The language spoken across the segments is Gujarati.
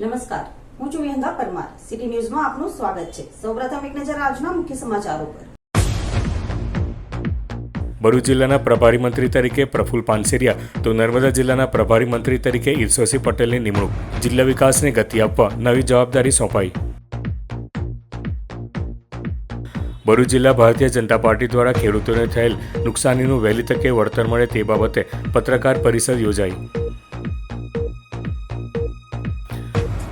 નમસ્કાર. હું છું વિહંગા પરમાર. સિટી ન્યૂઝમાં આપનું સ્વાગત છે. સૌપ્રથમ એક નજર આજના મુખ્ય સમાચારો પર. ભરૂચ જિલ્લાના પ્રભારી મંત્રી તરીકે પ્રફુલ પાનસેરિયા તો નર્મદા જિલ્લાના પ્રભારી મંત્રી તરીકે ઈર્ષોસી પટેલની નિમણૂક. જિલ્લા વિકાસને ગતિ આપવા નવી જવાબદારી સોંપાઈ. ભરૂચ જિલ્લા ભારતીય જનતા પાર્ટી દ્વારા ખેડૂતોને થયેલ નુકસાનીનું વહેલી તકે વળતર મળે તે બાબતે પત્રકાર પરિષદ યોજાઈ.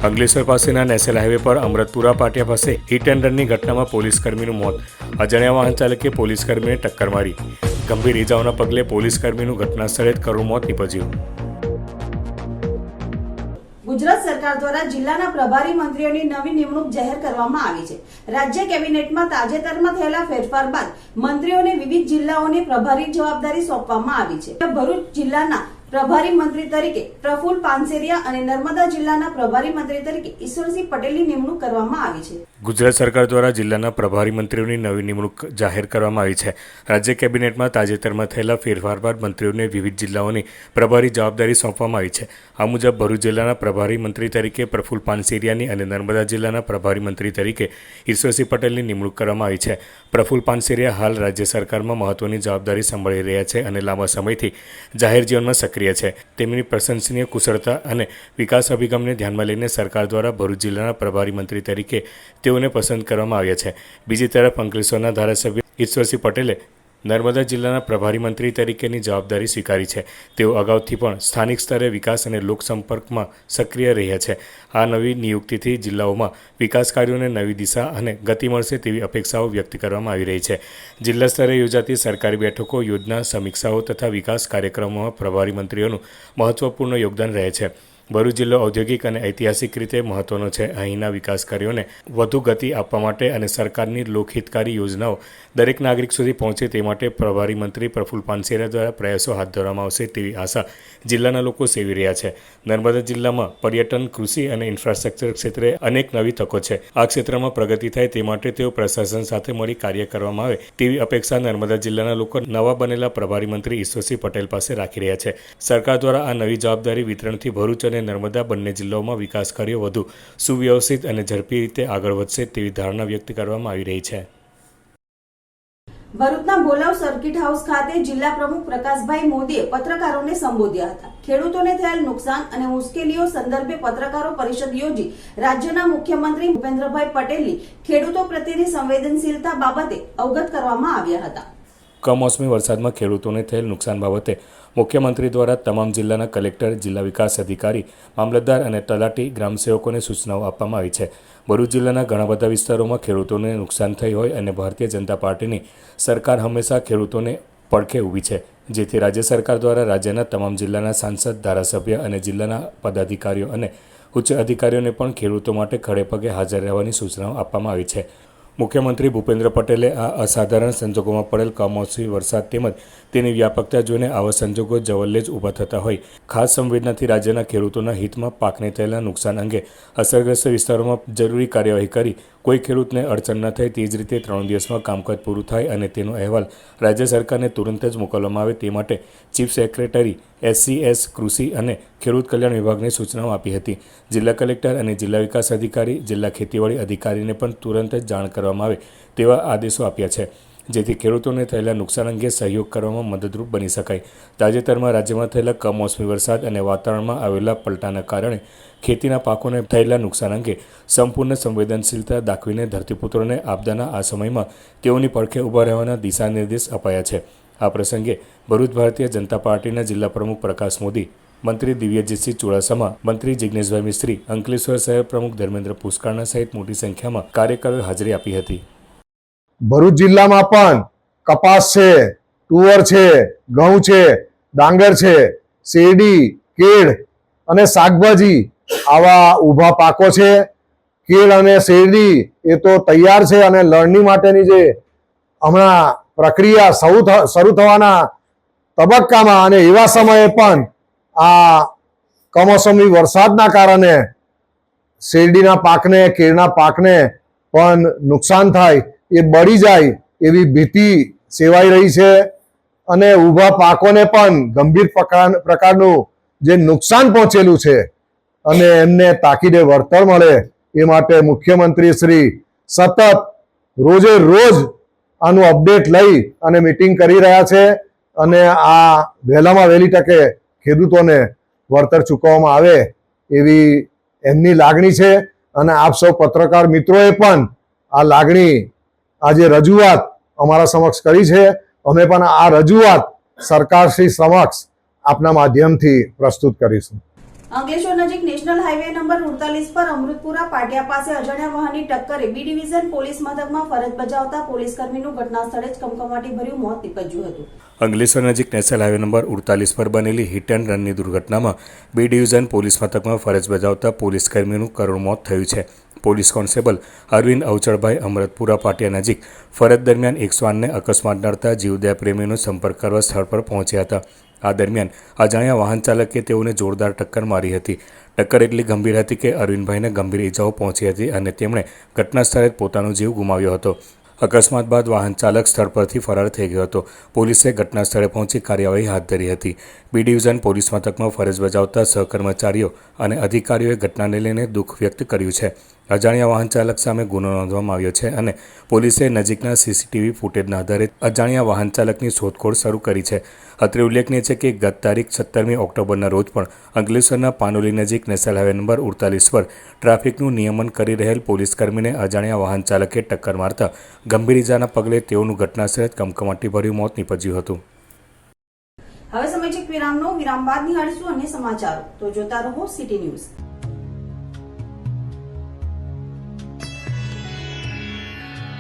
અંકલેશ્વર પાસેના નેશનલ હાઈવે પર અમરતપુરા પાટિયા પાસે હિટ એન્ડ રનની ઘટનામાં પોલીસ કર્મીનું મોત. અજાણ્યા વાહન ચાલકે પોલીસ કર્મીને ટક્કર મારી. ગંભીર ઇજાઓના પગલે પોલીસ કર્મીનું ઘટના સ્થળે જ કરુણ મોત નીપજ્યું. ગુજરાત સરકાર દ્વારા જિલ્લાના પ્રભારી મંત્રીઓની નવી નિમણૂક જાહેર કરવામાં આવી છે. રાજ્ય કેબિનેટમાં તાજેતરમાં થયેલા ફેરફાર બાદ મંત્રીઓને વિવિધ જિલ્લાઓની પ્રભારી જવાબદારી સોંપવામાં આવી છે. ભરૂચ જિલ્લાના પ્રભારી મંત્રી તરીકે પ્રફુલ પાનસેરિયા અને નર્મદા જિલ્લાના પ્રભારી મંત્રી તરીકે ઈશ્વરસિંહ પટેલની નિમણૂક કરવામાં આવી છે. ગુજરાત સરકાર દ્વારા જિલ્લાના પ્રભારી મંત્રીઓની નવી નિમણૂક જાહેર કરવામાં આવી છે. રાજ્ય કેબિનેટમાં તાજેતરમાં થયેલા ફેરફાર બાદ મંત્રીઓને વિવિધ જિલ્લાઓની પ્રભારી જવાબદારી સોંપવામાં આવી છે. આ મુજબ ભરૂચ જિલ્લાના પ્રભારી મંત્રી તરીકે પ્રફુલ પાનસેરિયાની અને નર્મદા જિલ્લાના પ્રભારી મંત્રી તરીકે ઈશ્વરસિંહ પટેલની નિમણૂક કરવામાં આવી છે. પ્રફુલ પાનસેરિયા હાલ રાજ્ય સરકારમાં મહત્વની જવાબદારી સંભાળી રહ્યા છે અને લાંબા સમયથી જાહેર જીવનમાં સક્રિય છે. તેમની પ્રશંસનીય કુશળતા અને વિકાસ અભિગમને ધ્યાનમાં લઈને સરકાર દ્વારા ભરૂચ જિલ્લાના પ્રભારી મંત્રી તરીકે તેઓને પસંદ કરવામાં આવ્યા છે. બીજી તરફ અંકલેશ્વરના ધારાસભ્ય ઈશ્વરસિંહ પટેલે નર્મદા જિલ્લાના પ્રભારી મંત્રી તરીકેની જવાબદારી સ્વીકારી છે. તેઓ અગાઉથી પણ સ્થાનિક સ્તરે વિકાસ અને લોકસંપર્કમાં સક્રિય રહ્યા છે. આ નવી નિયુક્તિથી જિલ્લાઓમાં વિકાસ કાર્યોને નવી દિશા અને ગતિ મળશે તેવી અપેક્ષાઓ વ્યક્ત કરવામાં આવી રહી છે. જિલ્લા સ્તરે યોજાતી સરકારી બેઠકો, યોજના, સમીક્ષાઓ તથા વિકાસ કાર્યક્રમોમાં પ્રભારી મંત્રીઓનું મહત્વપૂર્ણ યોગદાન રહે છે. ભરૂચ જિલ્લો ઔદ્યોગિક અને ઐતિહાસિક રીતે મહત્વનો છે. અહીંના વિકાસ કાર્યોને વધુ ગતિ આપવા માટે અને સરકારની લોકહિતકારી યોજનાઓ દરેક નાગરિક સુધી પહોંચે તે માટે પ્રભારી મંત્રી પ્રફુલ પાનસેરિયા દ્વારા પ્રયાસો હાથ ધરવામાં આવશે તેવી આશા જિલ્લાના લોકો સેવી રહ્યા છે. નર્મદા જિલ્લામાં પર્યટન, કૃષિ અને ઇન્ફ્રાસ્ટ્રક્ચર ક્ષેત્રે અનેક નવી તકો છે. આ ક્ષેત્રમાં પ્રગતિ થાય તે માટે તેઓ પ્રશાસન સાથે મળી કાર્ય કરવામાં આવે તેવી અપેક્ષા નર્મદા જિલ્લાના લોકો નવા બનેલા પ્રભારી મંત્રી ઈશ્વરસિંહ પટેલ પાસે રાખી રહ્યા છે. સરકાર દ્વારા આ નવી જવાબદારી વિતરણથી ભરૂચ અને નર્મદા બંને જિલ્લાઓમાં વિકાસ કાર્યો વધુ સુવ્યવસ્થિત અને ઝડપી રીતે આગળ વધશે તેવી ધારણા વ્યક્ત કરવામાં આવી રહી છે. ભરૂચના બોલાવ સર્કિટ હાઉસ ખાતે જિલ્લા પ્રમુખ પ્રકાશભાઈ મોદીએ પત્રકારોને સંબોધ્યા હતા. ખેડૂતોને થયેલ નુકસાન અને મુશ્કેલીઓ સંદર્ભે પત્રકારો પરિષદ યોજી રાજ્યના મુખ્યમંત્રી ભૂપેન્દ્રભાઈ પટેલની ખેડૂતો પ્રત્યેની સંવેદનશીલતા બાબતે અવગત કરવામાં આવ્યા હતા. કમોસમી વરસાદમાં ખેડૂતોને થયેલ નુકસાન બાબતે મુખ્યમંત્રી દ્વારા તમામ જિલ્લાના કલેક્ટર, જિલ્લા વિકાસ અધિકારી, મામલતદાર અને તલાટી ગ્રામસેવકોને સૂચનાઓ આપવામાં આવી છે. ભરૂચ જિલ્લાના ઘણા બધા વિસ્તારોમાં ખેડૂતોને નુકસાન થઈ હોય અને ભારતીય જનતા પાર્ટીની સરકાર હંમેશા ખેડૂતોને પડખે ઊભી છે, જેથી રાજ્ય સરકાર દ્વારા રાજ્યના તમામ જિલ્લાના સાંસદ, ધારાસભ્ય અને જિલ્લાના પદાધિકારીઓ અને ઉચ્ચ અધિકારીઓને પણ ખેડૂતો માટે ખડેપગે હાજર રહેવાની સૂચનાઓ આપવામાં આવી છે. મુખ્યમંત્રી ભૂપેન્દ્ર પટેલે આ અસાધારણ સંજોગોમાં પડેલ કમોસમી વરસાદ તેમજ તેની વ્યાપકતા જોઈને આવા સંજોગો જવલ્લે જ ઊભા થતા હોય. ખાસ સંવેદનાથી રાજ્યના ખેડૂતોના હિતમાં પાકને થયેલા નુકસાન અંગે અસરગ્રસ્ત વિસ્તારોમાં જરૂરી કાર્યવાહી કરી કોઈ ખેડૂતને અડચણ ન થાય તે જ રીતે ત્રણ દિવસમાં કામકાજ પૂરું થાય અને તેનો અહેવાલ રાજ્ય સરકારને તુરંત જ મોકલવામાં આવે તે માટે ચીફ સેક્રેટરી, એસસીએસ, કૃષિ અને ખેડૂત કલ્યાણ વિભાગને સૂચનાઓ આપી હતી. જિલ્લા કલેક્ટર અને જિલ્લા વિકાસ અધિકારી, જિલ્લા ખેતીવાડી અધિકારીને પણ તુરંત જ જાણ કરવામાં આવે તેવા આદેશો આપ્યા છે. જેથી ખેડૂતોને થયેલા નુકસાન અંગે સહયોગ કરવામાં મદદરૂપ બની શકાય. તાજેતરમાં રાજ્યમાં થયેલા કમોસમી વરસાદ અને વાતાવરણમાં આવેલા પલટાના કારણે ખેતીના પાકોને થયેલા નુકસાન અંગે સંપૂર્ણ સંવેદનશીલતા દાખવીને ધરતીપુત્રોને આપદાના આ સમયમાં તેઓની પડખે ઊભા રહેવાના દિશાનિર્દેશ અપાયા છે. આ પ્રસંગે ભરૂચ ભારતીય જનતા પાર્ટીના જિલ્લા પ્રમુખ પ્રકાશ મોદી, મંત્રી દિવ્યજીતસિંહ ચુડાસમા, મંત્રી જિજ્ઞેશભાઈ મિસ્ત્રી, અંકલેશ્વર શહેર પ્રમુખ ધર્મેન્દ્ર પુષ્કરણા સહિત મોટી સંખ્યામાં કાર્યકરોએ હાજરી આપી હતી. ભરૂચ જિલ્લામાં પણ કપાસ છે, તુવર છે, ઘઉં છે, ડાંગર છે, શેરડી, કેળ અને શાકભાજી આવા ઊભા પાકો છે. કેળ અને શેરડી એ તો તૈયાર છે અને લણણી માટેની જે હમણાં પ્રક્રિયા શરૂ શરૂ થવાના તબક્કામાં અને એવા સમયે પણ આ કમોસમી વરસાદના કારણે શેરડીના પાકને, કેળના પાકને પણ નુકસાન થાય એ બળી જાય એવી ભીતિ સેવાઈ રહી છે અને ઊભા પાકોને પણ ગંભીર પ્રકાર પ્રકારનું જે નુકસાન પહોંચેલું છે અને એમને તાકીદે વળતર મળે એ માટે મુખ્યમંત્રી શ્રી સતત રોજે રોજ આનું અપડેટ લઈ અને મીટિંગ કરી રહ્યા છે અને આ વહેલામાં વહેલી તકે ખેડૂતોને વળતર ચૂકવવામાં આવે એવી એમની લાગણી છે. અને આપ સૌ પત્રકાર મિત્રોએ પણ આ લાગણી આજે રજૂઆત અમારા સમક્ષ કરી છે. અમે પણ આ રજૂઆત સરકારશ્રી સમક્ષ આપના માધ્યમથી પ્રસ્તુત કરીશું. અંકલેશ્વર નજીક નેશનલ હાઈવે નંબર ઉડતાલીસ પર અમૃતપુરા પાટિયા પાસે અજાણ્યા વાહનની ટક્કરે બી ડિવિઝન પોલીસ મથકમાં ફરજ બજાવતા પોલીસ કર્મીનું ઘટના સ્થળે જ કમકમાટી ભર્યું મોત નીપજ્યું હતું. અંગલેશ્વર નજીક નેશનલ હાઈવે નંબર ઉડતાલીસ પર બનેલી હિટ એન્ડ રનની દુર્ઘટનામાં બી ડિવિઝન પોલીસ મથકમાં ફરજ બજાવતા પોલીસ કર્મીનું કરુણ મોત થયું છે. પોલીસ કોન્સ્ટેબલ અરવિંદ અવચળભાઈ અમરતપુરા પાટિયા નજીક ફરજ દરમિયાન એકસો આઠને અકસ્માત નડતા જીવદયા પ્રેમીનો સંપર્ક કરવા સ્થળ પર પહોંચ્યા હતા. આ દરમિયાન અજાણ્યા વાહન ચાલકે તેઓને જોરદાર ટક્કર મારી હતી. ટક્કર એટલી ગંભીર હતી કે અરવિંદભાઈને ગંભીર ઇજાઓ પહોંચી હતી અને તેમણે ઘટના સ્થળે પોતાનો જીવ ગુમાવ્યો હતો. અકસ્માત બાદ વાહન ચાલક સ્થળ પરથી ફરાર થઈ ગયો હતો. પોલીસે ઘટના સ્થળે પહોંચી કાર્યવાહી હાથ ધરી હતી. બી ડિવિઝન પોલીસ મથકમાં ફરજ બજાવતા સહકર્મચારીઓ અને અધિકારીઓએ ઘટનાને લઈને દુઃખ વ્યક્ત કર્યું છે. અજાણ્યા વાહન ચાલક સામે ગુનો નોંધવામાં આવ્યો છે અને પોલીસે નજીકના સીસીટીવી ફૂટેજના આધારે અજાણ્યા વાહન ચાલકની શોધખોળ શરૂ કરી છે. અત્રે ઉલ્લેખનીય છે કે ગત તારીખ સત્તરમી ઓક્ટોબરના રોજ પણ અંકલેશ્વરના પાનોલી નજીક નેશનલ હાઈવે નંબર ઉડતાલીસ પર ટ્રાફિકનું નિયમન કરી રહેલ પોલીસકર્મીને અજાણ્યા વાહન ચાલકે ટક્કર મારતા ગંભીર ઇજાના પગલે તેઓનું ઘટનાસ્થળે જ કમકમાટી મોત નીપજ્યું હતું. હવે સમય છે વિરામનો. વિરામ બાદ નિહાળીશું અન્ય સમાચારો. તો જોતા રહો સિટી ન્યૂઝ.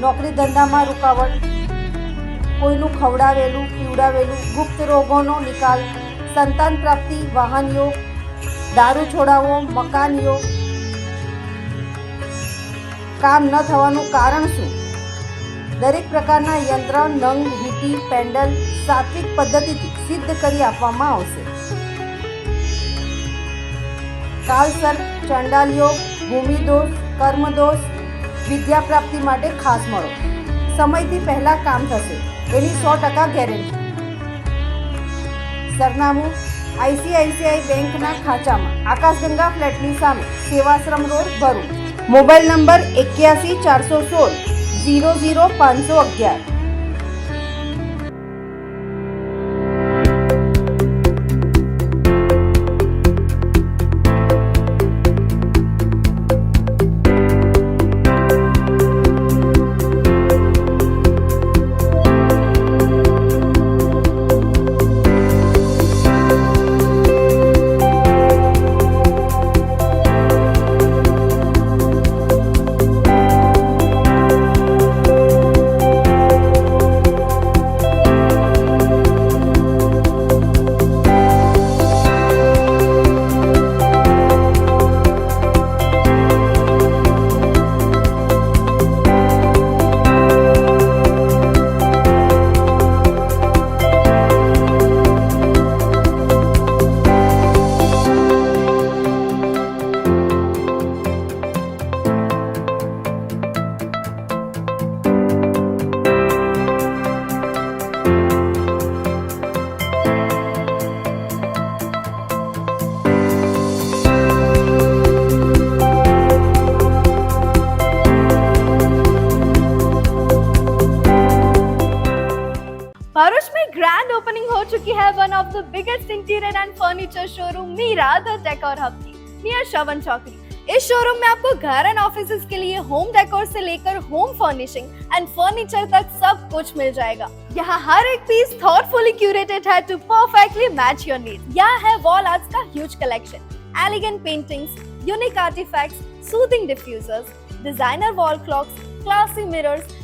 નોકરી ધંધામાં રૂકાવટ, કોઈનું ખવડાવેલું, પીવડાવેલું, ગુપ્ત રોગોનો નિકાલ, સંતાન પ્રાપ્તિ વાહન યોગ દારૂ છોડાવો મકાન યોગ કામ ન થવાનું કારણ શું? દરેક પ્રકારના યંત્ર, નંગ, વીટી, પેન્ડલ સાત્વિક પદ્ધતિથી સિદ્ધ કરી આપવામાં આવશે. કાલસર ચંડાલ યોગ ભૂમિદોષ, કર્મદોષ વિદ્યા પ્રાપ્તિ માટે ખાસ મળો. સમયથી પહેલા કામ થશે. એની સો ટકા ગેરંટી સરનામું આઈસીઆઈસીઆઈ બેંકના ખાંચામાં. આકાશગંગા ફ્લેટની સામે Sevashram road Bharuch. Mobile number એક્યાસી ચારસો સોળ, ઝીરો ઝીરો પાંચસો અગિયાર. Furniture showroom Meera the decor hub की नियर श्रवण चौकड़ी इस शोरूम में आपको घर एंड ऑफ़िस के लिए होम डेकोर से लेकर होम फर्निशिंग एंड फर्नीचर तक सब कुछ मिल जाएगा। यहाँ हर एक पीस थॉटफुली क्यूरेटेड है to perfectly match your need यहाँ है वॉल आर्ट्स का huge collection elegant paintings unique artifacts soothing diffusers designer wall clocks classy mirrors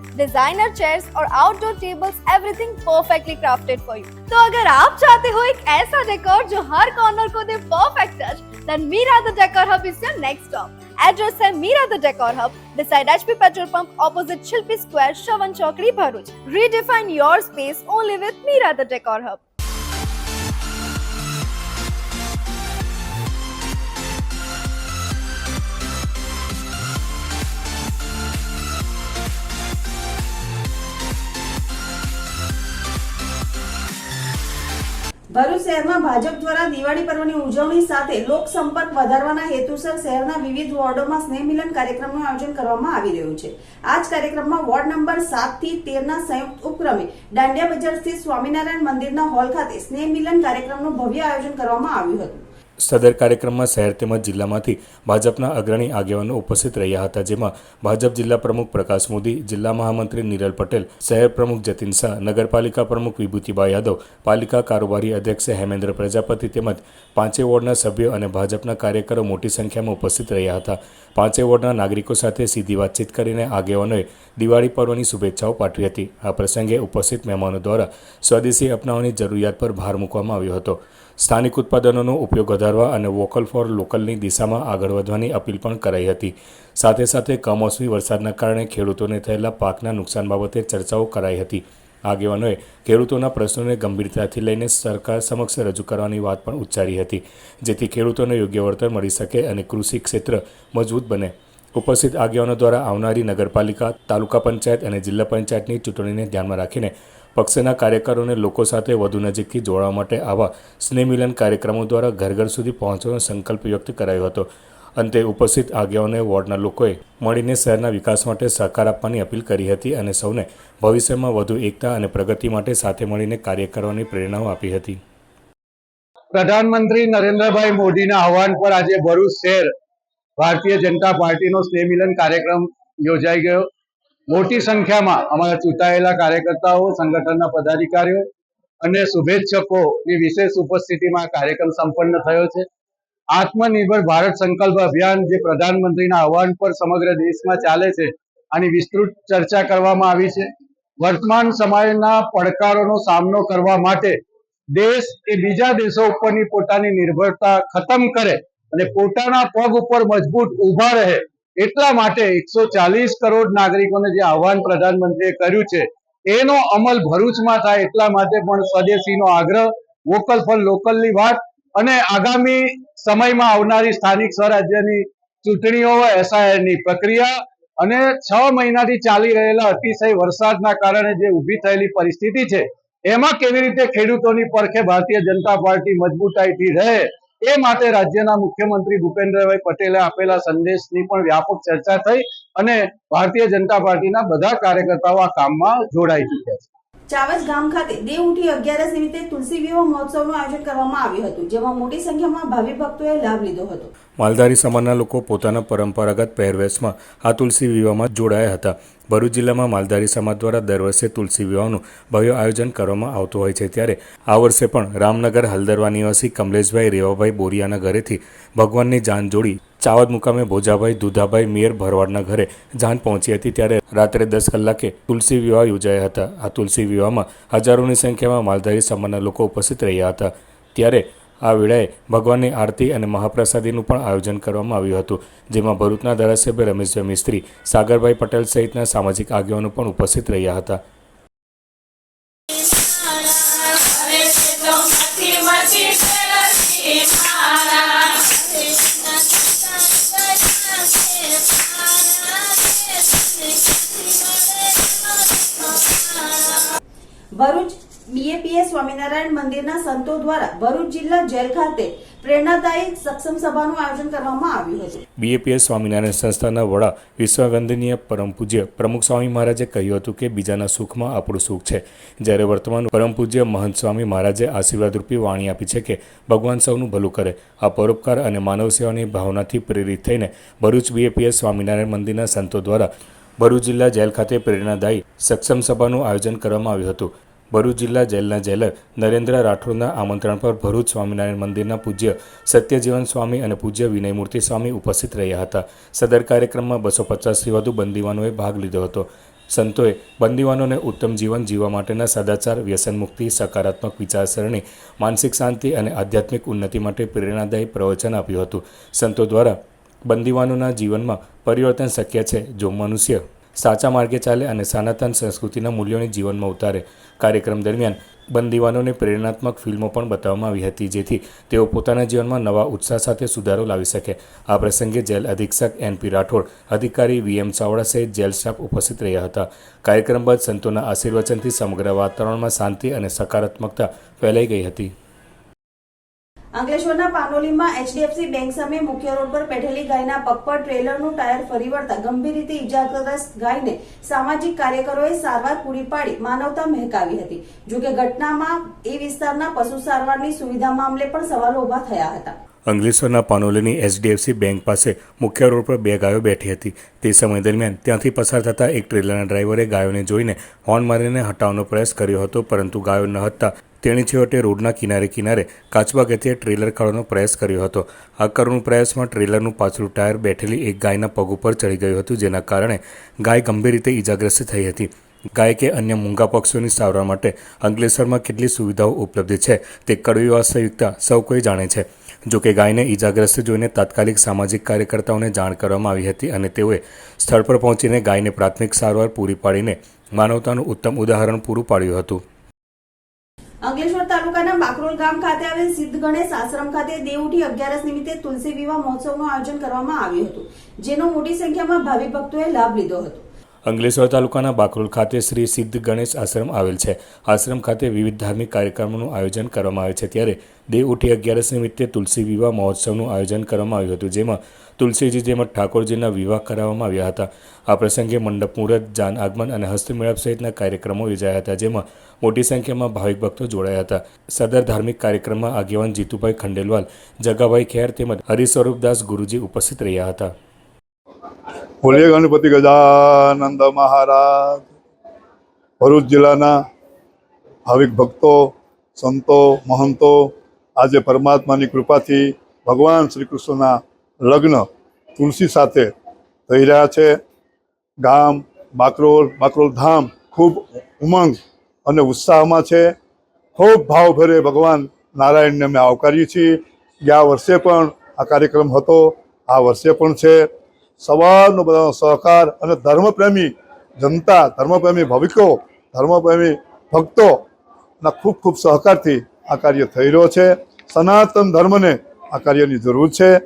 designer chairs और outdoor tables everything perfectly crafted for you तो अगर आप चाहते हो एक ऐसा डेकोर जो हर कॉर्नर को दे perfect touch then Meera the decor hub is your next stop address है Meera the decor hub beside HP petrol pump opposite Shilpi Square, Shavan Chowkri, Bharuch. Redefine your space only with Mira the Decor Hub. Bharuch શહેરમાં ભાજપ દ્વારા દિવાળી પર્વની ઉજવણી સાથે લોક સંપર્ક વધારવાના હેતુસર શહેરના વિવિધ વોર્ડોમાં સ્નેહ મિલન કાર્યક્રમનું આયોજન કરવામાં આવી રહ્યું છે. આ જ કાર્યક્રમમાં વોર્ડ નંબર સાતથી તેરના સંયુક્ત ઉપક્રમે દાંડિયા બજાર સ્થિત સ્વામિનારાયણ મંદિરના હોલ ખાતે સ્નેહ મિલન કાર્યક્રમનું ભવ્ય આયોજન કરવામાં આવ્યું હતું. સદર કાર્યક્રમમાં શહેર તેમજ જિલ્લામાંથી ભાજપના અગ્રણી આગેવાનો ઉપસ્થિત રહ્યા હતા, જેમાં ભાજપ જિલ્લા પ્રમુખ પ્રકાશ મોદી, જિલ્લા મહામંત્રી નિરલ પટેલ, શહેર પ્રમુખ જતીન શાહ, નગરપાલિકા પ્રમુખ વિભૂતિબા યાદવ, પાલિકા કારોબારી અધ્યક્ષ હેમેન્દ્ર પ્રજાપતિ તેમજ પાંચે વોર્ડના સભ્યો અને ભાજપના કાર્યકરો મોટી સંખ્યામાં ઉપસ્થિત રહ્યા હતા. પાંચે વોર્ડના નાગરિકો સાથે સીધી વાતચીત કરીને આગેવાનોએ દિવાળી પર્વની શુભેચ્છાઓ પાઠવી હતી. આ પ્રસંગે ઉપસ્થિત મહેમાનો દ્વારા સ્વદેશી અપનાવવાની જરૂરિયાત પર ભાર મૂકવામાં આવ્યો હતો. સ્થાનિક ઉત્પાદનોનો ઉપયોગ વધારવા અને વોકલ ફોર લોકલની દિશામાં આગળ વધવાની અપીલ પણ કરાઈ હતી. સાથે સાથે કમોસમી વરસાદના કારણે ખેડૂતોને થયેલા પાકના નુકસાન બાબતે ચર્ચાઓ કરાઈ હતી. આગેવાનોએ ખેડૂતોના પ્રશ્નોને ગંભીરતાથી લઈને સરકાર સમક્ષ રજૂ કરવાની વાત પણ ઉચ્ચારી હતી, જેથી ખેડૂતોને યોગ્ય વળતર મળી શકે અને કૃષિ ક્ષેત્ર મજબૂત બને. ઉપસ્થિત આગેવાનો દ્વારા આવનારી નગરપાલિકા, તાલુકા પંચાયત અને જિલ્લા પંચાયતની ચૂંટણીને ધ્યાનમાં રાખીને પક્ષના કાર્યકરોને લોકો સાથે વધુ નજીકથી જોડવા માટે આવા સ્નેહમિલન કાર્યક્રમો દ્વારા ઘર ઘર સુધી પહોંચવાનો સંકલ્પ વ્યક્ત કરાયો હતો. અંતે ઉપસ્થિત આગેવાનોએ વોર્ડના લોકોએ મળીને શહેરના વિકાસ માટે સહકાર આપવાની અપીલ કરી હતી અને સૌને ભવિષ્યમાં વધુ એકતા અને પ્રગતિ માટે સાથે મળીને કાર્ય કરવાની પ્રેરણાઓ આપી હતી. પ્રધાનમંત્રી નરેન્દ્રભાઈ મોદીના આહવાન પર આજે ભરૂચ શહેર ભારતીય જનતા પાર્ટીનો સ્નેહ મિલન કાર્યક્રમ યોજાઈ ગયો. મોટી સંખ્યામાં અમારા ચૂંટાયેલા કાર્યકર્તાઓ, સંગઠનના પદાધિકારીઓ અને શુભેચ્છકોની વિશેષ ઉપસ્થિતિમાં કાર્યક્રમ સંપન્ન થયો છે. આત્મનિર્ભર ભારત સંકલ્પ અભિયાન જે પ્રધાનમંત્રીના આહવાન પર સમગ્ર દેશમાં ચાલે છે, આની વિસ્તૃત ચર્ચા કરવામાં આવી છે. વર્તમાન સમયના પડકારોનો સામનો કરવા માટે દેશ એ બીજા દેશો ઉપરની પોતાની નિર્ભરતા ખતમ કરે અને પોતાના પગ ઉપર મજબૂત ઊભા રહે એટલા માટે એકસો ચાલીસ કરોડ નાગરિકોને જે આહવાન પ્રધાનમંત્રીએ કર્યું છે, એનો અમલ ભરૂચમાં થાય એટલા માટે પણ સ્વદેશીનો આગ્રહ, વોકલ ફોર લોકલની વાત અને આગામી સમયમાં આવનારી સ્થાનિક સ્વરાજ્યની ચૂંટણીઓ એસઆઈઆરની પ્રક્રિયા અને છ મહિનાથી ચાલી રહેલા અતિશય વરસાદના કારણે જે ઊભી થયેલી પરિસ્થિતિ છે, એમાં કેવી રીતે ખેડૂતોની પડખે ભારતીય જનતા પાર્ટી મજબૂતાઈથી રહે એ માટે રાજ્યના મુખ્યમંત્રી ભૂપેન્દ્રભાઈ પટેલે આપેલા સંદેશની પણ વ્યાપક ચર્ચા થઈ અને ભારતીય જનતા પાર્ટીના બધા કાર્યકર્તાઓ આ કામમાં જોડાઈ ચૂક્યા છે. ચાવજ ગામ ખાતે દેવઉઠી અગિયારસ નિમિત્તે તુલસી વિવાહ મહોત્સવનું આયોજન કરવામાં આવ્યું હતું જેમાં મોટી સંખ્યામાં ભાવિ ભક્તોએ લાભ લીધો હતો. માલધારી સમાજના લોકો પોતાના પરંપરાગત પહેરવેશમાં આ તુલસી વિવાહમાં જોડાયા હતા. ભરૂચ જિલ્લામાં માલધારી સમાજ દ્વારા દર વર્ષે તુલસી વિવાહનું ભવ્ય આયોજન કરવામાં આવતું હોય છે ત્યારે આ વર્ષે પણ રામનગર, હલદરવા નિવાસી કમલેશભાઈ, રેવાભાઈ બોરિયાના ઘરેથી ભગવાનની જાન જોડી ચાવદ મુકામે ભોજાભાઈ, દુધાભાઈ, મેયર ભરવાડના ઘરે જાન પહોંચી હતી ત્યારે રાત્રે દસ કલાકે તુલસી વિવાહ યોજાયા હતા. આ તુલસી વિવાહમાં હજારોની સંખ્યામાં માલધારી સમાજના લોકો ઉપસ્થિત રહ્યા હતા. ત્યારે આ વેળાએ ભગવાનની આરતી અને મહાપ્રસાદીનું પણ આયોજન કરવામાં આવ્યું હતું, જેમાં ભરૂચના ધારાસભ્ય રમેશભાઈ મિસ્ત્રી, સાગરભાઈ પટેલ સહિતના સામાજિક આગેવાનો પણ ઉપસ્થિત રહ્યા હતા. ભરૂચ બીએપીએ સ્વામિનારાયણ મંદિરના સંતો દ્વારા ભરૂચ જિલ્લા જેલ ખાતે પ્રેરણાદાયક સક્ષમ સભાનું આયોજન કરવામાં આવ્યું હતું. બીએપીએ સ્વામિનારાયણ સંસ્થાના વડા વિશ્વવંદનીય પરમ પૂજ્ય પ્રમુખ સ્વામી મહારાજે કહ્યું હતું કે બીજાના સુખમાં આપણું સુખ છે. જ્યારે વર્તમાન પરમ પૂજ્ય મહંત સ્વામી મહારાજે આશીર્વાદરૂપી વાણી આપી છે કે ભગવાન સૌનું ભલું કરે, આ પરોપકાર અને માનવ સેવાની ભાવનાથી પ્રેરિત થઈને ભરૂચ બીએપીએ સ્વામિનારાયણ મંદિરના સંતો દ્વારા ભરૂચ જિલ્લા જેલ ખાતે પ્રેરણાદાયી સક્ષમ સભાનું આયોજન કરવામાં આવ્યું હતું. ભરૂચ જિલ્લા જેલના જેલર નરેન્દ્ર રાઠોડના આમંત્રણ પર ભરૂચ સ્વામિનારાયણ મંદિરના પૂજ્ય સત્યજીવન સ્વામી અને પૂજ્ય વિનયમૂર્તિ સ્વામી ઉપસ્થિત રહ્યા હતા. સદર કાર્યક્રમમાં બસો પચાસથી વધુ બંદીવાનોએ ભાગ લીધો હતો. સંતોએ બંદીવાનોને ઉત્તમ જીવન જીવવા માટેના સદાચાર, વ્યસનમુક્તિ, સકારાત્મક વિચારસરણી, માનસિક શાંતિ અને આધ્યાત્મિક ઉન્નતિ માટે પ્રેરણાદાયી પ્રવચન આપ્યું હતું. સંતો દ્વારા બંદીવાનોના જીવનમાં પરિવર્તન શક્ય છે જો મનુષ્ય સાચા માર્ગે ચાલે અને સનાતન સંસ્કૃતિના મૂલ્યોને જીવનમાં ઉતારે કાર્યક્રમ દરમિયાન બંદીવાનોને પ્રેરણાત્મક ફિલ્મો પણ બતાવવામાં આવી હતી, જેથી તેઓ પોતાના જીવનમાં નવા ઉત્સાહ સાથે સુધારો લાવી શકે. આ પ્રસંગે જેલ અધિક્ષક એનપી રાઠોડ, અધિકારી વીએમ ચાવડા સહિત જેલ સ્ટાફ ઉપસ્થિત રહ્યા હતા. કાર્યક્રમ બાદ સંતોના આશીર્વચનથી સમગ્ર વાતાવરણમાં શાંતિ અને સકારાત્મકતા ફેલાઈ ગઈ હતી. અંકલેશ્વરના પાનોલીમાં એચડીએફસી બેંક સામે મુખ્ય રોડ પર બેઠેલી ગાયના પગ પર ટ્રેલરનું ટાયર ફરી વળતા ગંભીર રીતે ઇજાગ્રસ્ત ગાયને સામાજિક કાર્યકરોએ સારવાર પૂરી પાડી માનવતા મહેકાવી હતી. જોકે ઘટનામાં એ વિસ્તારના પશુ સારવારની સુવિધા મામલે પણ સવાલો ઊભા થયા હતા. અંગલેશ્વરના પાનોલીની એચડીએફસી બેંક પાસે મુખ્ય રોડ પર બે ગાયો બેઠી હતી. તે સમય દરમિયાન ત્યાંથી પસાર થતા એક ટ્રેલરના ડ્રાઈવરે ગાયોને જોઈને હોર્ન મારીને હટાવવાનો પ્રયાસ કર્યો હતો, પરંતુ ગાયો ન હતા તેણે છેવટે રોડના કિનારે કિનારે કાચબા ગતિએ ટ્રેલર કાઢવાનો પ્રયાસ કર્યો હતો. આ કરુણ પ્રયાસમાં ટ્રેલરનું પાછલું ટાયર બેઠેલી એક ગાયના પગ ઉપર ચડી ગયું હતું, જેના કારણે ગાય ગંભીર રીતે ઇજાગ્રસ્ત થઈ હતી. ગાય કે અન્ય મૂંગા પક્ષીઓની સારવાર માટે અંકલેશ્વરમાં કેટલી સુવિધાઓ ઉપલબ્ધ છે તે કડવી વાસ્તવિકતા સૌ કોઈ જાણે છે. જો કે ગાયને ઇજાગ્રસ્ત જોઈને તાત્કાલિક સામાજિક કાર્યકર્તાઓને જાણ કરવામાં આવી હતી અને તેઓએ સ્થળ પર પહોંચીને ગાયને પ્રાથમિક સારવાર પૂરી પાડીને માનવતાનું ઉત્તમ ઉદાહરણ પૂરું પાડ્યું હતું. અંકલેશ્વર તાલુકાના બાકરોલ ગામ ખાતે આવેલ સિદ્ધ ગણેશ આશ્રમ ખાતે દેવઉઠી અગિયારસ નિમિત્તે તુલસી વિવાહ મહોત્સવનું આયોજન કરવામાં આવ્યું હતું, જેનો મોટી સંખ્યામાં ભાવિક ભક્તોએ લાભ લીધો હતો. અંકલેશ્વર તાલુકાના બાકરોલ ખાતે શ્રી સિદ્ધ ગણેશ આશ્રમ આવેલ છે. આશ્રમ ખાતે વિવિધ ધાર્મિક કાર્યક્રમોનું આયોજન કરવામાં આવે છે. ત્યારે દેવ ઉઠી અગિયારસ નિમિત્તે તુલસી વિવાહ મહોત્સવનું આયોજન કરવામાં આવ્યું હતું, જેમાં તુલસીજી તેમજ ઠાકોરજીના વિવાહ કરાવવામાં આવ્યા હતા. આ પ્રસંગે મંડપ, મુહૂર્ત, જાન આગમન અને હસ્તમેળાપ સહિતના કાર્યક્રમો યોજાયા હતા, જેમાં મોટી સંખ્યામાં ભાવિક ભક્તો જોડાયા હતા. સદર ધાર્મિક કાર્યક્રમમાં આગેવાન જીતુભાઈ ખંડેલવાલ, જગાભાઈ ખેર તેમજ હરિસ્વરૂપદાસ ગુરુજી ઉપસ્થિત રહ્યા હતા. બોલીએ ગણપતિ ગજાનંદ મહારાજ, ભરૂચ જિલ્લાના ભાવિક ભક્તો, સંતો, મહંતો, આજે પરમાત્માની કૃપાથી ભગવાન શ્રી કૃષ્ણના લગ્ન તુલસી સાથે થઈ રહ્યા છે. ગામ બાકરોલ બાકરોલ ધામ ખૂબ ઉમંગ અને ઉત્સાહમાં છે. ખૂબ ભાવભરે ભગવાન નારાયણને અમે આવકારીએ છીએ. ગયા વર્ષે પણ આ કાર્યક્રમ હતો, આ વર્ષે પણ છે. સવારનો બધાનો સહકાર અને ધર્મપ્રેમી જનતા, ધર્મપ્રેમી ભાવિકો ધર્મપ્રેમી ભક્તોના ખૂબ ખૂબ સહકારથી આ કાર્ય થઈ રહ્યો છે. સનાતન ધર્મને આ કાર્યની જરૂર છે.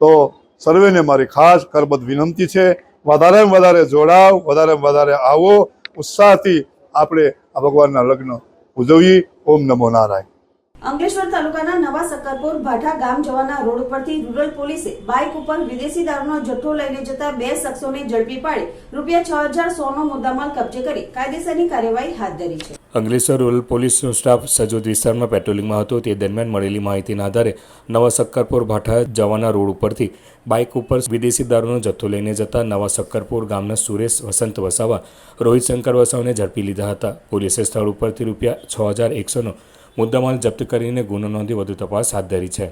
તો સર્વેને મારી ખાસ કરબદ્ધ વિનંતી છે. વધારેમાં વધારે જોડાવ, વધારેમાં વધારે આવો. ઉત્સાહથી આપણે આ ભગવાનના લગ્ન ઉજવીએ. ઓમ નમો નારાયણ. અંકલેશ્વર તાલુકાના નવા સક્કરપુર ભાઠા ગામ જવાના રોડ ઉપરથી રૂરલ પોલીસે બાઇક ઉપર વિદેશી દારૂનો જથ્થો લઈને જતા બે શખ્સોને ઝડપી પાડી રૂપિયા છ હજાર સોનો મુદ્દામાલ કબજે કરી કાયદેસરની કાર્યવાહી હાથ ધરી છે. અંકલેશ્વર રૂરલ પોલીસનો સ્ટાફ સજોદ વિસ્તારમાં પેટ્રોલિંગમાં હતો. તે દરમિયાન મળેલી માહિતીના આધારે નવા સક્કરપુર ભાઠા જવાના રોડ ઉપરથી બાઇક ઉપર વિદેશી દારૂનો જથ્થો લઈને જતા નવા સક્કરપુર ગામના સુરેશ વસંત વસાવા, રોહિત શંકર વસાવાને ઝડપી લીધા હતા. પોલીસે સ્થળ ઉપરથી રૂપિયા છ હજાર એકસોનો મુદ્દામાલ જપ્ત કરીને ગુનો નોંધી વધુ તપાસ હાથ ધરી છે.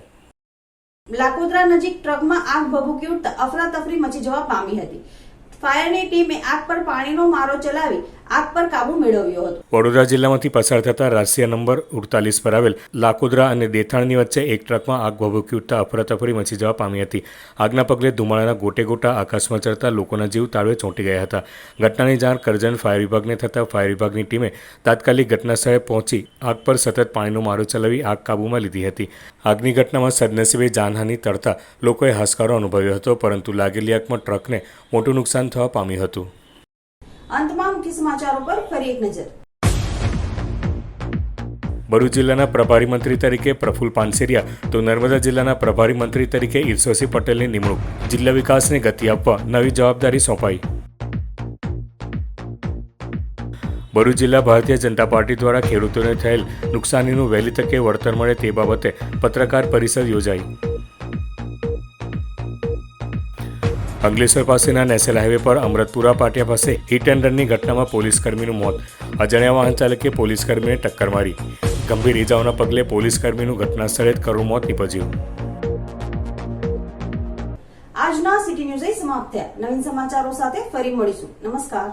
લાકોદરા નજીક ટ્રકમાં આગ ભભૂકી ઉઠતા અફરાતફરી મચી જવા પામી હતી. ફાયરની ટીમે આગ પર પાણીનો મારો ચલાવી આગ પર કાબુ મેળવ્યો હતો. વડોદરા જિલ્લામાંથી પસાર થતા રાષ્ટ્રીય નંબર ઉડતાલીસ પર આવેલ લાકોદરા અને દેથાણની વચ્ચે એક ટ્રકમાં આગ ભભૂકી ઉઠતા અફરાતફરી મચી જવા પામી હતી. આગના પગલે ધુમાડાના ગોટે ગોટા આકાશમાં ચડતા લોકોના જીવ તાળવે ચોંટી ગયા હતા. ઘટનાની જાણ કરજણ ફાયર વિભાગને થતાં ફાયર વિભાગની ટીમે તાત્કાલિક ઘટનાસ્થળે પહોંચી આગ પર સતત પાણીનો મારો ચલાવી આગ કાબૂમાં લીધી હતી. આગની ઘટનામાં સદનસીબે જાનહાનિ તળતા લોકોએ હાશકારો અનુભવ્યો હતો પરંતુ લાગેલી આગમાં ટ્રકને મોટું નુકસાન થવા પામ્યું હતું. અંતમાં મુખ્ય સમાચારો પર ફરી એક નજર. ભરૂચ જિલ્લાના પ્રભારી મંત્રી તરીકે પ્રફુલ પાનસેરિયા, તો નર્મદા જિલ્લાના પ્રભારી મંત્રી તરીકે ઈર્ષોસી પટેલની નિમણૂક, જિલ્લા વિકાસને ગતિ આપવા નવી જવાબદારી સોંપાઈ. ભરૂચ જિલ્લા ભારતીય જનતા પાર્ટી દ્વારા ખેડૂતોને થયેલ નુકસાનીનું વહેલી તકે વળતર મળે તે બાબતે પત્રકાર પરિષદ યોજાઈ. અંકલેશ્વર પાસેના નેશનલ હાઈવે પર અમરતપુરા પાટિયા પાસે હિટ એન્ડ રનની ઘટનામાં પોલીસ કર્મીનું મોત. અજાણ્યા વાહન ચાલકે પોલીસ કર્મીને ટક્કર મારી. ગંભીર ઇજાઓના પગલે પોલીસ કર્મીનું ઘટના સ્થળે જ કરુણ મોત નીપજ્યું. આજના સિટી ન્યૂઝ સમાપ્ત થયા. નવીન સમાચારો સાથે ફરી મળીશું. નમસ્કાર.